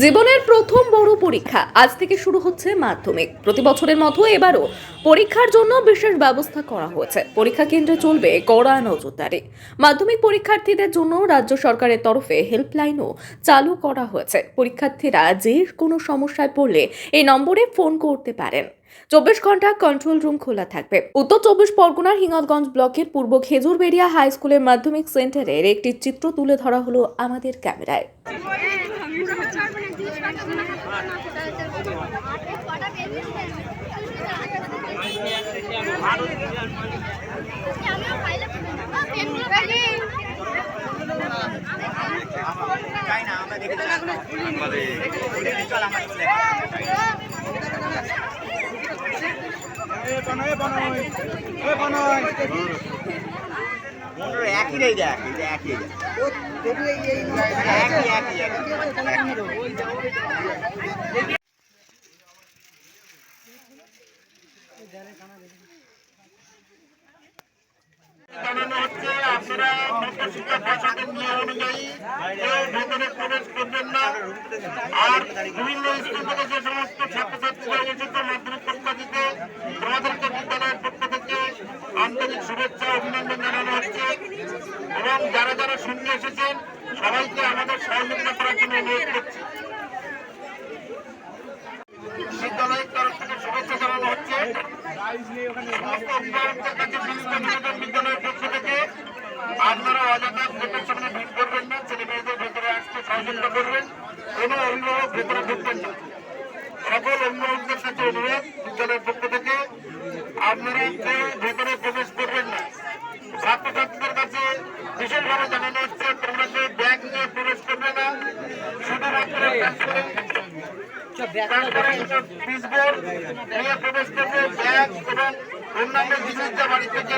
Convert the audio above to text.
জীবনের প্রথম বড় পরীক্ষা আজ থেকে শুরু হচ্ছে মাধ্যমিক। প্রতি বছরের মতো এবারও পরীক্ষার জন্য বিশেষ ব্যবস্থা করা হয়েছে। পরীক্ষা কেন্দ্রে চলবে কড়া নজরদারি। মাধ্যমিক পরীক্ষার্থীদের জন্য রাজ্য সরকারের তরফে হেল্পলাইনও চালু করা হয়েছে। পরীক্ষার্থীরা যে কোনো সমস্যায় পড়লে এই নম্বরে ফোন করতে পারেন। চব্বিশ ঘণ্টা কন্ট্রোল রুম খোলা থাকবে। উত্তর চব্বিশ পরগনার হিঙ্গলগঞ্জ ব্লকের পূর্ব খেজুরবেড়িয়া হাই স্কুলের মাধ্যমিক সেন্টারের একটি চিত্র তুলে ধরা হলো আমাদের ক্যামেরায়। মনের একই রে দেখ নিয়ম অনুযায়ী ভেতরে না আর বিভিন্ন স্কুল থেকে যে সমস্ত ছাত্রছাত্রীরা এসেছে মাধ্যমিক পরীক্ষা দিতে থেকে শুভেচ্ছা জানানো হচ্ছে। এবং যারা যারা সবাইকে আমাদের সহযোগিতা তরফ থেকে শুভেচ্ছা জানানো হচ্ছে। পক্ষ আপনারা অযথা গেটের সামনে ভিড় করবেন না, ছেলে ভেতরে আসতে সহযোগিতা করবেন অভিভাবক ভেতরে ঢুকবেন না। সকল অভিভাবকদের কাছে অনুরোধ, বিদ্যালয়ের পক্ষ থেকে আপনারা ভেতরে প্রবেশ করবেন না। ছাত্রছাত্রীদের কাছে বিশেষভাবে জানানো হচ্ছে, তোমরা যে ব্যাগ নিয়ে প্রবেশ করবে না শুধুমাত্র প্রবেশ করবে, ব্যাগ এবং অন্যান্য জিনিস যা বাড়ি থেকে